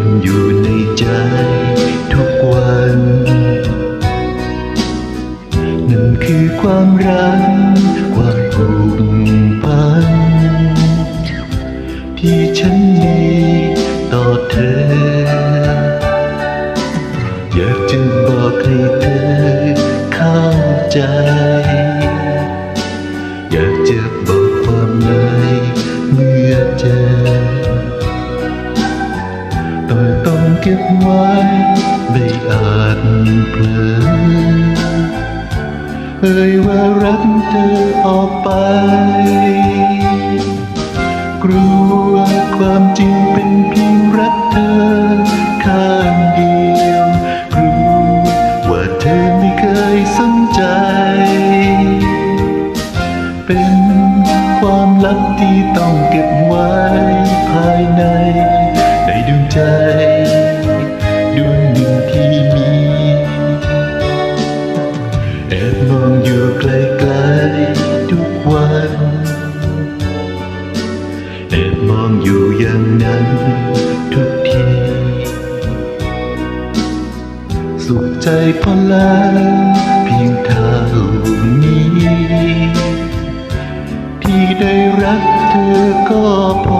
ันอยู่ในใจทุกวัน นั่นคือความรัก ความผูกพัน ที่ฉันมีต่อเธอ อยากจะบอกให้เธอเข้าใจ ก็บไว้ไม่อาจเผลอเอ่ยว่ารักเธอออกไป กลัวความจริงเป็นเพียงรักเธอข้างเดียวกลัวว่าเธอไม่เคยสนใจ เป็นความลับที่ต้องเก็บ มองอยู่อย่างนั้นทุกที สุขใจพอแล้วเพียงเท่านี้ ที่ได้รักเธอก็พอ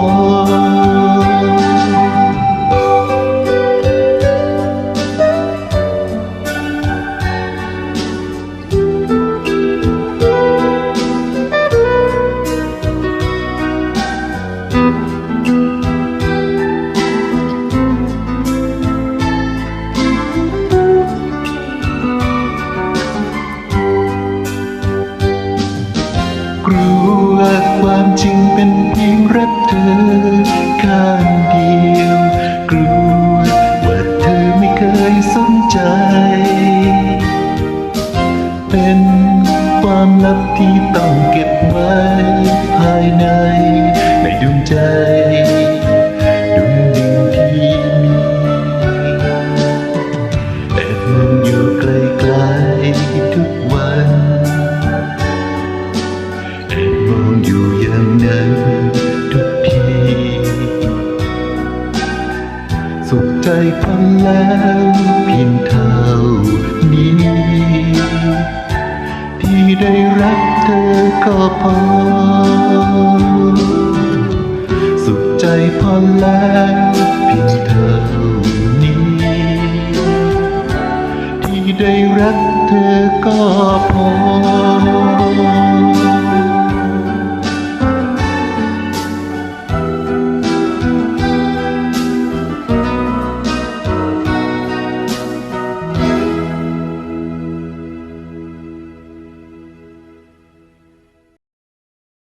จริงเป็นเพียงรักเธอข้างเดียวกลัวว่าเธอไม่เคยสนใจ เป็นความลับที่ต้องเก็บไว้ภายในในดวงใจ ฉันทุกที สุขใจพันแล้วเพียงเท่านี้ ที่ได้รักเธอก็พอ สุขใจพอแล้วเพียงเท่านี้ ที่ได้รักเธอก็พอ